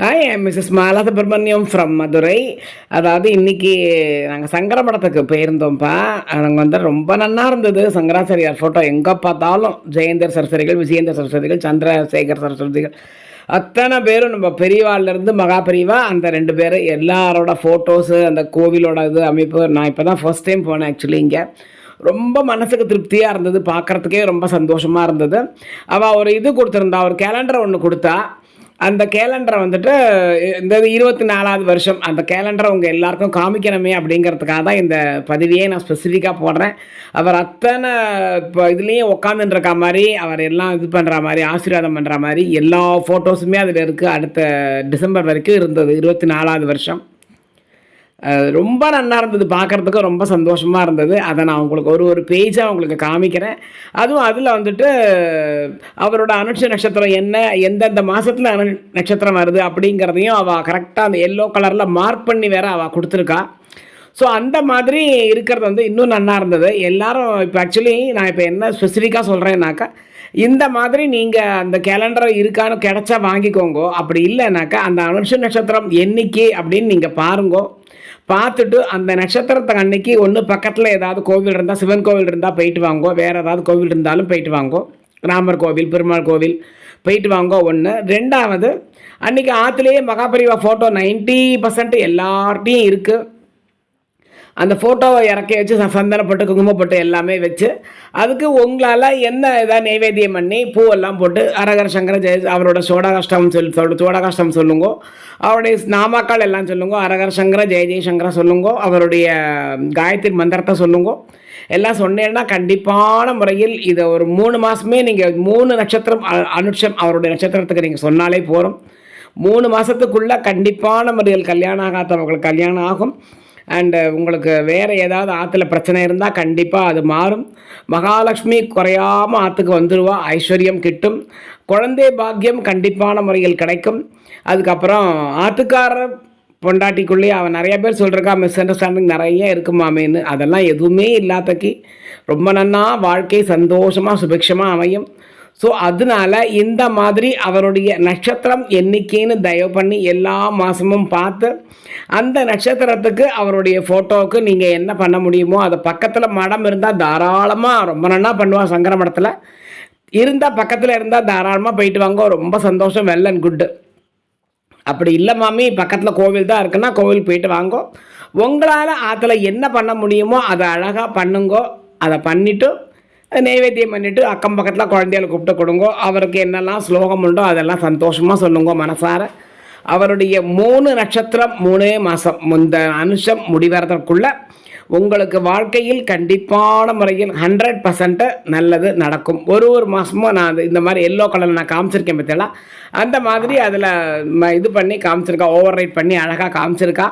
Hi Mrs Mala Subramaniam from Madurai அதாவது இன்றைக்கி நாங்கள் சங்கரமடத்துக்கு போயிருந்தோம்ப்பா நாங்கள் வந்து ரொம்ப நல்லா இருந்தது. சங்கராச்சாரியார் ஃபோட்டோ எங்கே பார்த்தாலும். ஜெயந்தர் சரஸ்வதிகள் விஜயேந்தர் சரஸ்வதிகள் சந்திரசேகர் சரஸ்வதிகள். அத்தனை பேரும் நம்ம பெரியவாள்லேருந்து மகா பெரியவா. அந்த ரெண்டு பேர் எல்லாரோட ஃபோட்டோஸு அந்த கோவிலோட இது அமைப்பு. நான் இப்போ தான் ஃபர்ஸ்ட் டைம் போனேன் ஆக்சுவலி இங்கே. ரொம்ப மனசுக்கு திருப்தியாக இருந்தது. பார்க்குறதுக்கே ரொம்ப சந்தோஷமாக இருந்தது. அவள் ஒரு இது கொடுத்துருந்தா ஒரு கேலண்டர் ஒன்று கொடுத்தா அந்த கேலண்டரை வந்துட்டு இந்த இருபத்தி நாலாவது வருஷம் அந்த கேலண்டரை உங்கள் எல்லாருக்கும் காமிக்கணுமே அப்படிங்கிறதுக்காக தான் இந்த பதிவையே நான் ஸ்பெசிஃபிக்காக போடுறேன். அவர் அத்தனை இப்போ இதுலேயும் உட்காந்துருக்க மாதிரி அவர் எல்லாம் இது பண்ணுற மாதிரி ஆசீர்வாதம் பண்ணுற மாதிரி எல்லா ஃபோட்டோஸுமே அதில் இருக்குது அடுத்த டிசம்பர் வரைக்கும் இருந்தது இருபத்தி நாலாவது வருஷம். ரொம்ப நல்லா இருந்தது. பார்க்குறதுக்கு ரொம்ப சந்தோஷமாக இருந்தது. அதை நான் உங்களுக்கு ஒரு ஒரு பேஜாக உங்களுக்கு காமிக்கிறேன். அதுவும் அதில் வந்துட்டு அவரோட அனுஷ நட்சத்திரம் என்ன எந்தெந்த மாதத்தில் அனு நட்சத்திரம் வருது அப்படிங்கிறதையும் அவள் கரெக்டாக அந்த எல்லோ கலரில் மார்க் பண்ணி வேற அவள் கொடுத்துருக்கா. ஸோ அந்த மாதிரி இருக்கிறது வந்து இன்னும் நல்லா இருந்தது. எல்லாரும் இப்போ ஆக்சுவலி நான் இப்போ என்ன ஸ்பெசிஃபிக்காக சொல்கிறேன்னாக்கா இந்த மாதிரி நீங்கள் அந்த கேலண்டர் இருக்கான்னு கிடச்சா வாங்கிக்கோங்க. அப்படி இல்லைனாக்கா அந்த அனுஷ நட்சத்திரம் என்னைக்கு அப்படின்னு நீங்கள் பாருங்கோ. பார்த்துட்டு அந்த நட்சத்திரத்துக்கு அன்னைக்கு ஒன்று பக்கத்தில் ஏதாவது கோவில் இருந்தால் சிவன் கோவில் இருந்தால் போயிட்டு வாங்கோ. வேறு ஏதாவது கோவில் இருந்தாலும் போயிட்டு வாங்கோ. ராமர் கோவில் பெருமாள் கோவில் போயிட்டு வாங்கோ ஒன்று ரெண்டாவது அன்றைக்கி ஆற்றுலேயே மகாபரிவா ஃபோட்டோ நைன்ட்டி பர்சன்ட் எல்லார்ட்டையும் இருக்குது அந்த ஃபோட்டோவை இறக்கி வச்சு சந்தனப்பட்டு குங்குமப்பட்டு எல்லாமே வச்சு அதுக்கு உங்களால் என்ன இதாக நைவேத்தியம் பண்ணி பூவெல்லாம் போட்டு அரகர சங்கர ஜெய அவரோட சோடகாஷ்டம் சொல் சொல் சோடகாஷ்டம் சொல்லுங்க அவருடைய நாமாக்கள் எல்லாம் சொல்லுங்க அரகர சங்கர ஜெய ஜெயசங்கர சொல்லுங்க அவருடைய காயத்தின் மந்திரத்தை சொல்லுங்க எல்லாம் சொன்னேன்னா கண்டிப்பான முறையில் இதை ஒரு மூணு மாதமே நீங்கள் மூணு நட்சத்திரம் அ- அனுஷம் அவருடைய நட்சத்திரத்துக்கு நீங்கள் சொன்னாலே போகிறோம் மூணு மாதத்துக்குள்ளே கண்டிப்பான முறையில் கல்யாணம் ஆகாதவங்களுக்கு கல்யாணம் ஆகும். அண்டு uh, உங்களுக்கு வேறு ஏதாவது ஆற்றுல பிரச்சனை இருந்தால் கண்டிப்பாக அது மாறும். மகாலட்சுமி குறையாமல் ஆற்றுக்கு வந்துடுவா ஐஸ்வர்யம் கிட்டும். குழந்தை பாக்கியம் கண்டிப்பான முறையில் கிடைக்கும். அதுக்கப்புறம் ஆற்றுக்காரர் பொண்டாட்டிக்குள்ளேயே அவன் நிறைய பேர் சொல்கிறக்கா மிஸ் அண்டர்ஸ்டாண்டிங் நிறைய இருக்குமாமேன்னு அதெல்லாம் எதுவுமே இல்லாதக்கு ரொம்ப நன்னா வாழ்க்கை சந்தோஷமாக சுபிக்ஷமாக அமையும். ஸோ அதனால இந்த மாதிரி அவருடைய நட்சத்திரம் எண்ணிக்கைன்னு தயவு பண்ணி எல்லா மாதமும் பார்த்து அந்த நட்சத்திரத்துக்கு அவருடைய ஃபோட்டோவுக்கு நீங்கள் என்ன பண்ண முடியுமோ அதை பக்கத்தில் மடம் இருந்தால் தாராளமாக ரொம்ப நன்னா பண்ணுவா சங்கர மடத்தில். இருந்தால் பக்கத்தில் இருந்தால் தாராளமாக போயிட்டு வாங்க ரொம்ப சந்தோஷம் வெல் அண்ட் குட்டு அப்படி இல்லை மாமி பக்கத்தில் கோவில் தான் இருக்குன்னா கோவில் போயிட்டு வாங்கோ. உங்களால் ஆற்றுல என்ன பண்ண முடியுமோ அதை அழகாக பண்ணுங்கோ. அதை பண்ணிவிட்டு நைவேத்தியம் பண்ணிவிட்டு அக்கம் பக்கத்தில் குழந்தைகளை கூப்பிட்டு கொடுங்கோ. அவருக்கு என்னெல்லாம் ஸ்லோகம் உண்டோ அதெல்லாம் சந்தோஷமாக சொல்லுங்க மனசார. அவருடைய மூணு நட்சத்திரம் மூணே மாதம் இந்த அனுஷம் முடிவரதற்குள்ள உங்களுக்கு வாழ்க்கையில் கண்டிப்பான முறையில் ஹண்ட்ரட் பர்சன்ட்டு நல்லது நடக்கும். ஒரு ஒரு மாதமும் நான் அது இந்த மாதிரி எல்லோ கலரில் நான் காமிச்சிருக்கேன் பற்றியெல்லாம் அந்த மாதிரி அதில் இது பண்ணி காமிச்சிருக்கா ஓவர் ரைட் பண்ணி அழகாக காமிச்சிருக்கா.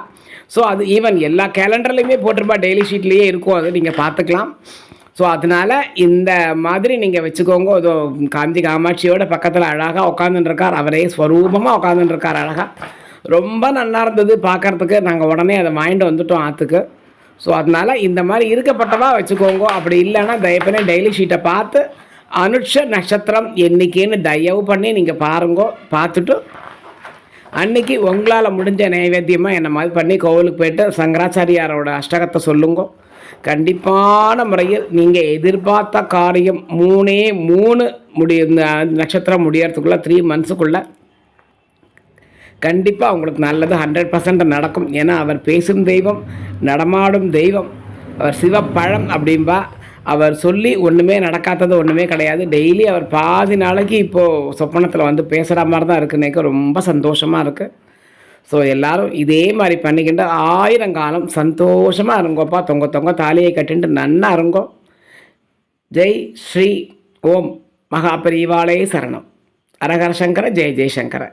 ஸோ அது ஈவன் எல்லா கேலண்டர்லேயுமே போட்டிருப்பா. டெய்லி ஷீட்லேயே இருக்கும். அது நீங்கள் பார்த்துக்கலாம். ஸோ அதனால் இந்த மாதிரி நீங்கள் வச்சுக்கோங்க. ஏதோ காந்தி காமாட்சியோட பக்கத்தில் அழகாக உட்காந்துட்டுருக்கார் அவரே ஸ்வரூபமாக உட்காந்துட்டுருக்கார் அழகாக ரொம்ப நல்லா இருந்தது பார்க்கறதுக்கு நாங்கள் உடனே அதை வாங்கிட்டு வந்துட்டோம் ஆற்றுக்கு ஸோ அதனால் இந்த மாதிரி இருக்கப்பட்டவா வச்சுக்கோங்க. அப்படி இல்லைன்னா தயவு பண்ணி டெய்லி ஷீட்டை பார்த்து அனுஷ நட்சத்திரம் என்றைக்கின்னு தயவு பண்ணி நீங்கள் பாருங்கோ. பார்த்துட்டு அன்னைக்கு உங்களால் முடிஞ்ச நைவேத்தியமாக என்ன மாதிரி பண்ணி கோவிலுக்கு போயிட்டு சங்கராச்சாரியாரோட அஷ்டகத்தை சொல்லுங்க. கண்டிப்பான முறையில் நீங்கள் எதிர்பார்த்த காரியம் மூணே மூணு முடி நட்சத்திரம் முடியறதுக்குள்ளே த்ரீ மந்த்ஸுக்குள்ளே கண்டிப்பாக உங்களுக்கு நல்லது ஹண்ட்ரட் பர்சன்ட் நடக்கும். ஏன்னா அவர் பேசும் தெய்வம் நடமாடும் தெய்வம். அவர் சிவப்பழம் அப்படிம்பா அவர் சொல்லி ஒன்றுமே நடக்காதது ஒன்றுமே கிடையாது. டெய்லி அவர் பாதி நாளைக்கு இப்போது சொப்பனத்தில் வந்து பேசுகிற மாதிரி தான் இருக்குன்னேக்கு ரொம்ப சந்தோஷமாக இருக்குது ஸோ எல்லாரும் இதே மாதிரி பண்ணிக்கிட்டு ஆயிரம் காலம் சந்தோஷமாக இருங்கோப்பா தொங்க தொங்க தாலியை கட்டின்ட்டு நன்னா இருங்கோ. ஜெய் ஸ்ரீ ஓம் மகாபரிவாலய சரணம். அரகர சங்கர ஜெய ஜெயசங்கர